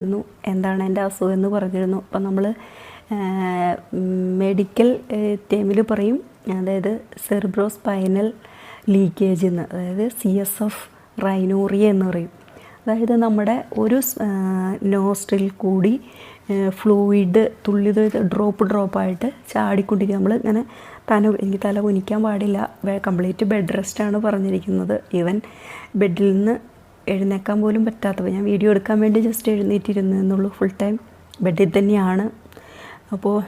ന്നു. എന്താണ് എന്റെ അസുഖം എന്ന് പറഞ്ഞിരുന്നു. അപ്പം നമ്മൾ മെഡിക്കൽ ടേമിൽ പറയും അതായത് സെറിബ്രോ സ്പൈനൽ ലീക്കേജ് എന്ന്. അതായത് സി എസ് എഫ് റൈനോറിയ എന്ന് പറയും. അതായത് നമ്മുടെ ഒരു നോസ്റ്റിൽ കൂടി ഫ്ലൂയിഡ് തുള്ളി ഡ്രോപ്പ് ഡ്രോപ്പായിട്ട് ചാടിക്കൊണ്ടിരിക്കുക നമ്മൾ ഇങ്ങനെ തല എനിക്ക് തല കുനിക്കാൻ പാടില്ല. കംപ്ലീറ്റ് ബെഡ് റെസ്റ്റാണ് പറഞ്ഞിരിക്കുന്നത്. ഈവൻ ബെഡിൽ നിന്ന് എഴുന്നേക്കാൻ പോലും പറ്റാത്തപ്പോൾ ഞാൻ വീഡിയോ എടുക്കാൻ വേണ്ടി ജസ്റ്റ് എഴുന്നേറ്റിരുന്നു എന്നുള്ളൂ. ഫുൾ ടൈം ബെഡിൽ തന്നെയാണ്. അപ്പോൾ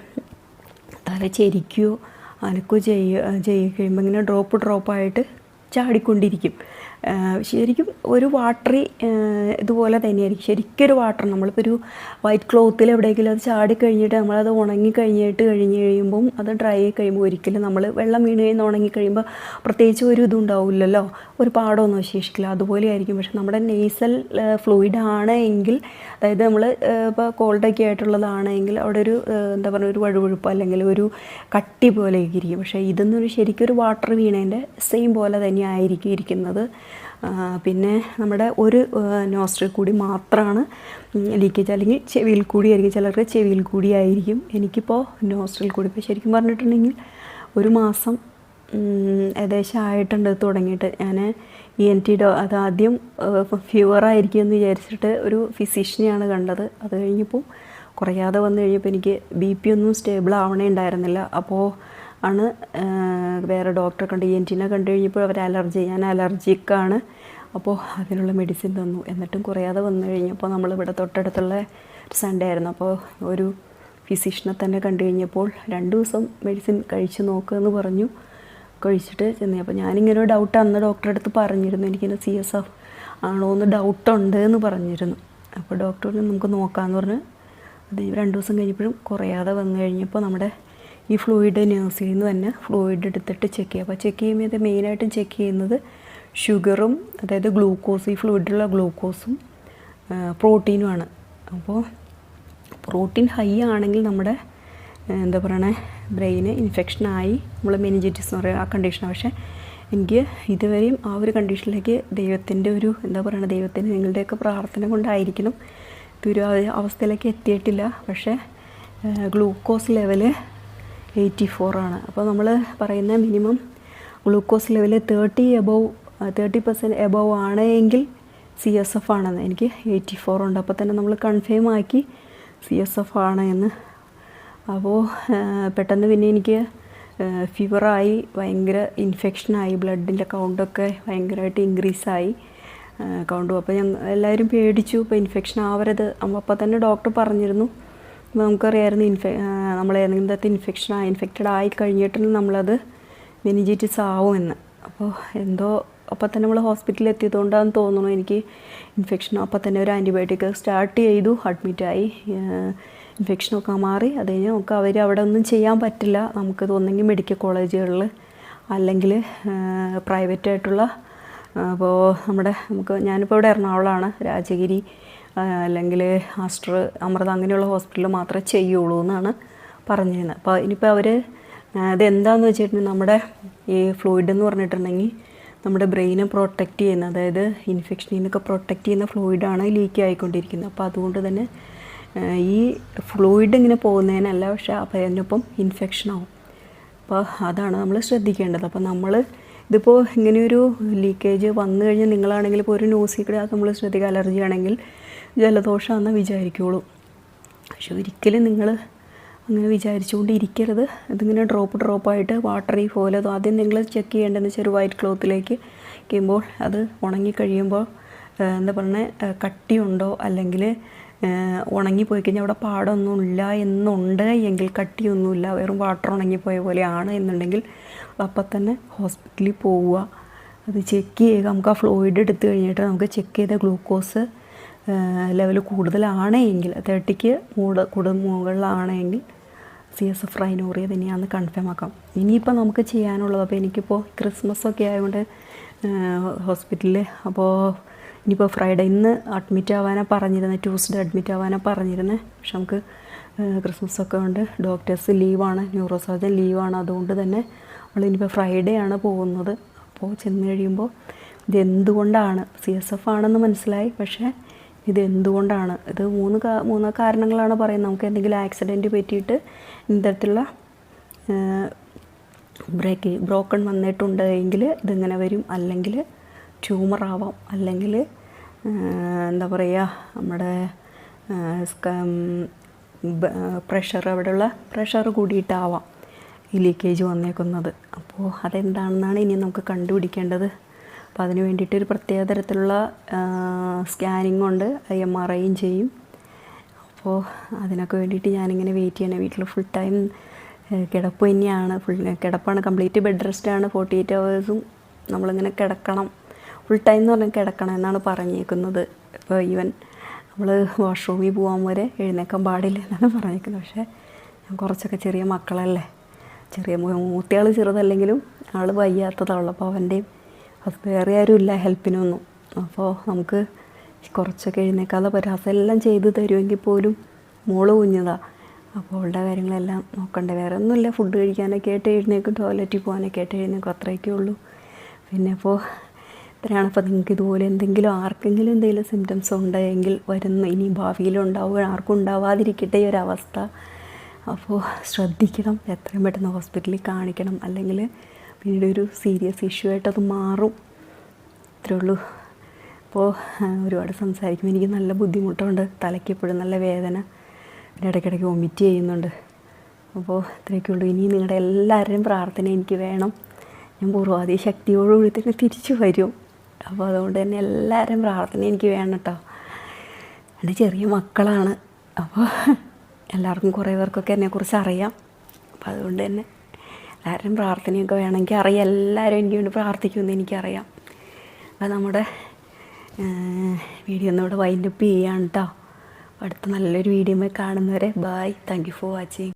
തല ചെരിക്കുകയോ അനക്കുകയോ ചെയ്യുക ചെയ്യുക കഴിയുമ്പോൾ ഇങ്ങനെ ഡ്രോപ്പ് ഡ്രോപ്പായിട്ട് ചാടിക്കൊണ്ടിരിക്കും. ശരിക്കും ഒരു വാട്ടറി ഇതുപോലെ തന്നെയായിരിക്കും. ശരിക്കും ഒരു വാട്ടർ നമ്മളിപ്പോൾ ഒരു വൈറ്റ് ക്ലോത്തിൽ എവിടെയെങ്കിലും അത് ചാടി കഴിഞ്ഞിട്ട് നമ്മളത് ഉണങ്ങി കഴിഞ്ഞിട്ട് കഴിഞ്ഞ് കഴിയുമ്പം അത് ഡ്രൈ ആയി കഴിയുമ്പോൾ ഒരിക്കലും നമ്മൾ വെള്ളം വീണ് കഴിഞ്ഞ് ഉണങ്ങി കഴിയുമ്പോൾ പ്രത്യേകിച്ച് ഒരു ഇതുണ്ടാവില്ലല്ലോ ഒരു പാടമൊന്നും അവശേഷിക്കില്ല. അതുപോലെ ആയിരിക്കും. പക്ഷെ നമ്മുടെ നെയ്സൽ ഫ്ലൂയിഡ് ആണ് എങ്കിൽ അതായത് നമ്മൾ ഇപ്പോൾ കോൾഡൊക്കെ ആയിട്ടുള്ളതാണെങ്കിൽ അവിടെ ഒരു എന്താ പറയുക ഒരു വഴുവഴുപ്പ് അല്ലെങ്കിൽ ഒരു കട്ടി പോലെയൊക്കെ ഇരിക്കും. പക്ഷേ ഇതെന്നൊരു ശരിക്കും ഒരു വാട്ടർ വീണേന്റെ സെയിം പോലെ തന്നെ ആയിരിക്കും ഇരിക്കുന്നത്. പിന്നെ നമ്മുടെ ഒരു നോസ്ട്രിൽ കൂടി മാത്രമാണ് ലീക്കേജ് അല്ലെങ്കിൽ ചെവിയിൽ കൂടി ആയിരിക്കും. ചിലർക്ക് ചെവിയിൽ കൂടി ആയിരിക്കും. എനിക്കിപ്പോൾ നോസ്ട്രിൽ കൂടി. ഇപ്പോൾ ശരിക്കും പറഞ്ഞിട്ടുണ്ടെങ്കിൽ ഒരു മാസം ഏകദേശം ആയിട്ടുണ്ട് തുടങ്ങിയിട്ട്. ഞാൻ ഇ എൻ ടി ഡോ അത് ആദ്യം ഫീവർ ആയിരിക്കും എന്ന് വിചാരിച്ചിട്ട് ഒരു ഫിസിഷ്യനെയാണ് കണ്ടത്. അത് കഴിഞ്ഞപ്പോൾ കുറയാതെ വന്നു കഴിഞ്ഞപ്പോൾ എനിക്ക് ബി പി ഒന്നും സ്റ്റേബിൾ ആവണേ ഉണ്ടായിരുന്നില്ല. അപ്പോൾ ആണ്. വേറെ ഡോക്ടറെ കണ്ട് എൻ ടിനെ കണ്ടു കഴിഞ്ഞപ്പോൾ അവർ അലർജി ഞാൻ അലർജിക്കാണ് അപ്പോൾ അതിനുള്ള മെഡിസിൻ തന്നു. എന്നിട്ടും കുറയാതെ വന്നു കഴിഞ്ഞപ്പോൾ നമ്മളിവിടെ തൊട്ടടുത്തുള്ള സൺഡേ ആയിരുന്നു. അപ്പോൾ ഒരു ഫിസിഷ്യനെ തന്നെ കണ്ടു കഴിഞ്ഞപ്പോൾ രണ്ട് ദിവസം മെഡിസിൻ കഴിച്ച് നോക്കുമെന്ന് പറഞ്ഞു. കഴിച്ചിട്ട് ചെന്നു. അപ്പോൾ ഞാനിങ്ങനെ ഒരു ഡൗട്ട് അന്ന് ഡോക്ടറെ അടുത്ത് പറഞ്ഞിരുന്നു. എനിക്കിങ്ങനെ സി എസ് എഫ് ആണോ എന്ന് ഡൗട്ടുണ്ട് എന്ന് പറഞ്ഞിരുന്നു. അപ്പോൾ ഡോക്ടറിന് നമുക്ക് നോക്കാമെന്ന് പറഞ്ഞ് അത് രണ്ട് ദിവസം കഴിഞ്ഞപ്പോഴും കുറയാതെ വന്നു കഴിഞ്ഞപ്പോൾ നമ്മുടെ ഈ ഫ്ലൂയിഡ് നേഴ്സിൽ നിന്ന് തന്നെ ഫ്ലൂയിഡ് എടുത്തിട്ട് ചെക്ക് ചെയ്യുക അപ്പോൾ ചെക്ക് ചെയ്യുമ്പോൾ മെയിനായിട്ടും ചെക്ക് ചെയ്യുന്നത് ഷുഗറും അതായത് ഗ്ലൂക്കോസ് ഈ ഫ്ലൂയിഡിലുള്ള ഗ്ലൂക്കോസും പ്രോട്ടീനുമാണ് അപ്പോൾ പ്രോട്ടീൻ ഹൈ ആണെങ്കിൽ നമ്മുടെ എന്താ പറയണേ ബ്രെയിന് ഇൻഫെക്ഷനായി നമ്മൾ മെനിഞ്ചിറ്റിസ് എന്ന് പറയുക ആ കണ്ടീഷൻ പക്ഷേ എനിക്ക് ഇതുവരെയും ആ ഒരു കണ്ടീഷനിലേക്ക് ദൈവത്തിന്റെ ഒരു എന്താ പറയുക ദൈവത്തിന് നിങ്ങളുടെയൊക്കെ പ്രാർത്ഥന കൊണ്ടായിരിക്കണം. ഇതൊരു അവസ്ഥയിലേക്ക് എത്തിയിട്ടില്ല. പക്ഷേ ഗ്ലൂക്കോസ് ലെവൽ എയ്റ്റി ഫോറാണ് അപ്പോൾ നമ്മൾ പറയുന്ന minimum glucose level thirty above thirty percent above ആണ് എങ്കിൽ സി എസ് എഫ് ആണെന്ന് എനിക്ക് എയ്റ്റി ഫോർ ഉണ്ട്. അപ്പോൾ തന്നെ നമ്മൾ കൺഫേം ആക്കി സി എസ് എഫ് ആണ് എന്ന്. അപ്പോൾ പെട്ടെന്ന് പിന്നെ എനിക്ക് ഫീവറായി ഭയങ്കര ഇൻഫെക്ഷനായി ബ്ലഡിന്റെ കൗണ്ടൊക്കെ ഭയങ്കരമായിട്ട് ഇൻക്രീസായി കൗണ്ടും അപ്പോൾ ഞങ്ങൾ എല്ലാവരും പേടിച്ചു. ഇപ്പോൾ ഇൻഫെക്ഷൻ ആവരുത്. അപ്പോൾ തന്നെ ഡോക്ടർ പറഞ്ഞിരുന്നു. നമുക്കറിയായിരുന്നു ഇൻഫെ നമ്മൾ എന്തെങ്കിലും ഇൻഫെക്ഷൻ ഇൻഫെക്റ്റഡ് ആയി കഴിഞ്ഞിട്ട് നമ്മളത് മെനിജിറ്റിസ് ആവുമെന്ന് അപ്പോൾ എന്തോ അപ്പോൾ തന്നെ നമ്മൾ ഹോസ്പിറ്റലിൽ എത്തിയതുകൊണ്ടാണെന്ന് തോന്നുന്നു എനിക്ക് ഇൻഫെക്ഷൻ അപ്പോൾ തന്നെ ഒരു ആന്റിബയോട്ടിക് സ്റ്റാർട്ട് ചെയ്തു അഡ്മിറ്റായി ഇൻഫെക്ഷനൊക്കെ മാറി. അത് കഴിഞ്ഞ് നമുക്ക് അവർ അവിടെ ഒന്നും ചെയ്യാൻ പറ്റില്ല. നമുക്കത് ഒന്നെങ്കിൽ മെഡിക്കൽ കോളേജുകളിൽ അല്ലെങ്കിൽ പ്രൈവറ്റ് ആയിട്ടുള്ള അപ്പോൾ നമ്മുടെ നമുക്ക് ഞാനിപ്പോൾ ഇവിടെ എറണാകുളമാണ് രാജഗിരി അല്ലെങ്കിൽ ആസ്റ്റർ അമൃത അങ്ങനെയുള്ള ഹോസ്പിറ്റലിൽ മാത്രമേ ചെയ്യുള്ളൂ എന്നാണ് പറഞ്ഞിരുന്നത്. അപ്പോൾ ഇനിയിപ്പോൾ അവർ ഇതെന്താണെന്ന് വെച്ചിട്ടുണ്ടെങ്കിൽ നമ്മുടെ ഈ ഫ്ലൂയിഡ് എന്ന് പറഞ്ഞിട്ടുണ്ടെങ്കിൽ നമ്മുടെ ബ്രെയിനെ പ്രൊട്ടക്റ്റ് ചെയ്യുന്ന അതായത് ഇൻഫെക്ഷനിൽ നിന്നൊക്കെ പ്രൊട്ടക്റ്റ് ചെയ്യുന്ന ഫ്ലൂയിഡാണ് ലീക്ക് ആയിക്കൊണ്ടിരിക്കുന്നത്. അപ്പോൾ അതുകൊണ്ട് തന്നെ ഈ ഫ്ലൂയിഡ് ഇങ്ങനെ പോകുന്നതിനല്ല പക്ഷേ അപ്പോൾ അതിനൊപ്പം ഇൻഫെക്ഷൻ ആവും. അപ്പോൾ അതാണ് നമ്മൾ ശ്രദ്ധിക്കേണ്ടത്. അപ്പോൾ നമ്മൾ ഇതിപ്പോൾ ഇങ്ങനെയൊരു ലീക്കേജ് വന്നു കഴിഞ്ഞാൽ നിങ്ങളാണെങ്കിൽ ഇപ്പോൾ ഒരു ന്യൂസിൽ കൂടെ നമ്മൾ ശ്രദ്ധിക്കുക. അലർജി ആണെങ്കിൽ ജലദോഷമാണെന്ന് വിചാരിക്കുള്ളൂ. പക്ഷെ ഒരിക്കലും നിങ്ങൾ അങ്ങനെ വിചാരിച്ചുകൊണ്ട് ഇരിക്കരുത് ഇതിങ്ങനെ ഡ്രോപ്പ് ഡ്രോപ്പായിട്ട് വാട്ടറി പോലെ ആദ്യം നിങ്ങൾ ചെക്ക് ചെയ്യേണ്ടതെന്ന് വെച്ചാൽ ഒരു വൈറ്റ് ക്ലോത്തിലേക്ക് വയ്ക്കുമ്പോൾ അത് ഉണങ്ങി കഴിയുമ്പോൾ എന്താ പറയുന്നത് കട്ടിയുണ്ടോ അല്ലെങ്കിൽ ഉണങ്ങിപ്പോയി കഴിഞ്ഞാൽ അവിടെ പാടൊന്നുമില്ല എന്നുണ്ട് എങ്കിൽ കട്ടിയൊന്നുമില്ല. വെറും വാട്ടർ ഉണങ്ങിപ്പോയ പോലെയാണ് എന്നുണ്ടെങ്കിൽ അപ്പം തന്നെ ഹോസ്പിറ്റലിൽ പോവുക. അത് ചെക്ക് ചെയ്യുക. നമുക്ക് ആ ഫ്ലൂയിഡ് എടുത്തു കഴിഞ്ഞിട്ട് നമുക്ക് ചെക്ക് ചെയ്ത ഗ്ലൂക്കോസ് ലെവൽ കൂടുതലാണ് എങ്കിൽ തേർട്ടിക്ക് കൂടുതൽ മുകളിലാണെങ്കിൽ സി എസ് എഫ് റൈനോറിയ തന്നെയാണെന്ന് കൺഫേം ആക്കാം. ഇനിയിപ്പോൾ നമുക്ക് ചെയ്യാനുള്ളത് അപ്പോൾ എനിക്കിപ്പോൾ ക്രിസ്മസ് ഒക്കെ ആയതുകൊണ്ട് ഹോസ്പിറ്റലിൽ അപ്പോൾ ഇനിയിപ്പോൾ ഫ്രൈഡേ ഇന്ന് അഡ്മിറ്റ് ആവാനാണ് പറഞ്ഞിരുന്നത് ട്യൂസ്ഡേ അഡ്മിറ്റ് ആവാനാണ് പറഞ്ഞിരുന്നത് പക്ഷെ നമുക്ക് ക്രിസ്മസ് ഒക്കെ ഉണ്ട് ഡോക്ടേഴ്സ് ലീവാണ് ന്യൂറോ സർജൻ ലീവാണ് അതുകൊണ്ട് തന്നെ നമ്മൾ ഇനിയിപ്പോൾ ഫ്രൈഡേ ആണ് പോകുന്നത്. അപ്പോൾ ചെന്ന് കഴിയുമ്പോൾ ഇതെന്തുകൊണ്ടാണ്? സി എസ് എഫ് ആണെന്ന് മനസ്സിലായി. പക്ഷേ ഇത് എന്തുകൊണ്ടാണ് ഇത് മൂന്ന് മൂന്ന് കാരണങ്ങളാണ് പറയുന്നത്. നമുക്ക് എന്തെങ്കിലും ആക്സിഡന്റ് പറ്റിയിട്ട് ഇത്തരത്തിലുള്ള ബ്രേക്ക് ബ്രോക്കൺ വന്നിട്ടുണ്ട് എങ്കിൽ ഇതിങ്ങനെ വരും? അല്ലെങ്കിൽ ട്യൂമർ ആവാം. അല്ലെങ്കിൽ എന്താ പറയുക നമ്മുടെ പ്രഷർ അവിടെയുള്ള പ്രഷർ കൂടിയിട്ടാവാം ഈ ലീക്കേജ് വന്നേക്കുന്നത്. അപ്പോൾ അതെന്താണെന്നാണ് ഇനി നമുക്ക് കണ്ടുപിടിക്കേണ്ടത്? അപ്പോൾ അതിന് വേണ്ടിയിട്ട് ഒരു പ്രത്യേക തരത്തിലുള്ള സ്കാനിങ് ഉണ്ട് എം ആർ ഐയും ചെയ്യും. അപ്പോൾ അതിനൊക്കെ വേണ്ടിയിട്ട് ഞാനിങ്ങനെ വെയിറ്റ് ചെയ്യണം. വീട്ടിൽ ഫുൾ ടൈം കിടപ്പ് തന്നെയാണ്. ഫുൾ കിടപ്പാണ്. കംപ്ലീറ്റ് ബെഡ് റെസ്റ്റാണ് ഫോർട്ടി എയ്റ്റ് അവേഴ്സും നമ്മളിങ്ങനെ കിടക്കണം. ഫുൾ ടൈം എന്ന് പറഞ്ഞാൽ കിടക്കണം എന്നാണ് പറഞ്ഞേക്കുന്നത്. ഇപ്പോൾ ഈവൻ നമ്മൾ വാഷ്റൂമിൽ പോകാൻ വരെ എഴുന്നേക്കാൻ പാടില്ല എന്നാണ് പറഞ്ഞേക്കുന്നത്. പക്ഷേ ഞാൻ കുറച്ചൊക്കെ ചെറിയ മക്കളല്ലേ? ചെറിയ മൂത്തയാൾ ചെറുതല്ലെങ്കിലും ആൾ വയ്യാത്തതാണുള്ളൂ അപ്പോൾ അവന്റെയും അത് വേറെ ആരും ഇല്ല ഹെൽപ്പിനൊന്നും അപ്പോൾ നമുക്ക് കുറച്ചൊക്കെ എഴുന്നേക്കാതെ പറ്റാത്ത എല്ലാം ചെയ്ത് തരുമെങ്കിൽ പോലും മോൾ കുഞ്ഞതാണ് അപ്പോൾ അവളുടെ കാര്യങ്ങളെല്ലാം നോക്കണ്ടേ. വേറെ ഒന്നുമില്ല. ഫുഡ് കഴിക്കാനൊക്കെ ആയിട്ട് എഴുന്നേക്കും ടോയ്ലറ്റിൽ പോകാനൊക്കെ ആയിട്ട് എഴുന്നേക്കും. അത്രയൊക്കെ ഉള്ളൂ. പിന്നെ അപ്പോൾ ഇത്രയാണ്. അപ്പോൾ നിങ്ങൾക്ക് ഇതുപോലെ എന്തെങ്കിലും ആർക്കെങ്കിലും എന്തെങ്കിലും സിംറ്റംസ് ഉണ്ടെങ്കിൽ വരുന്ന ഇനി ഭാവിയിലുണ്ടാവുക ആർക്കും ഉണ്ടാവാതിരിക്കട്ടെ ഈ ഒരവസ്ഥ അപ്പോൾ ശ്രദ്ധിക്കണം. എത്രയും പെട്ടെന്ന് ഹോസ്പിറ്റലിൽ കാണിക്കണം. അല്ലെങ്കിൽ പിന്നീട് ഒരു സീരിയസ് ഇഷ്യൂ ആയിട്ടത് മാറും. ഇത്രേ ഉള്ളൂ. അപ്പോൾ ഒരുപാട് സംസാരിക്കുമ്പോൾ എനിക്ക് നല്ല ബുദ്ധിമുട്ടുണ്ട്. തലയ്ക്ക് എപ്പോഴും നല്ല വേദന. പിന്നെ ഇടയ്ക്കിടയ്ക്ക് വൊമിറ്റ് ചെയ്യുന്നുണ്ട്. അപ്പോൾ ഇത്രയൊക്കെ ഉള്ളൂ. ഇനി നിങ്ങളുടെ എല്ലാവരുടെയും പ്രാർത്ഥന എനിക്ക് വേണം. ഞാൻ പൂർവാധി ശക്തിയോടുകൂടി തന്നെ തിരിച്ചു വരും. അപ്പോൾ അതുകൊണ്ട് തന്നെ എല്ലാവരും പ്രാർത്ഥന എനിക്ക് വേണം കേട്ടോ. എന്റെ ചെറിയ മക്കളാണ്. അപ്പോൾ എല്ലാവർക്കും കുറേ പേർക്കൊക്കെ എന്നെക്കുറിച്ച് അറിയാം. അപ്പോൾ അതുകൊണ്ട് തന്നെ എല്ലാവരുടെയും പ്രാർത്ഥനയൊക്കെ വേണമെങ്കിൽ അറിയാം. എല്ലാവരും എനിക്ക് വേണ്ടി പ്രാർത്ഥിക്കുമെന്ന് എനിക്കറിയാം. അപ്പോൾ നമ്മുടെ വീഡിയോ ഒന്നുകൂടെ വൈൻഡപ്പ് ചെയ്യാണ് കേട്ടോ. അടുത്ത നല്ലൊരു വീഡിയോ കാണുന്നവരെ bye thank you for watching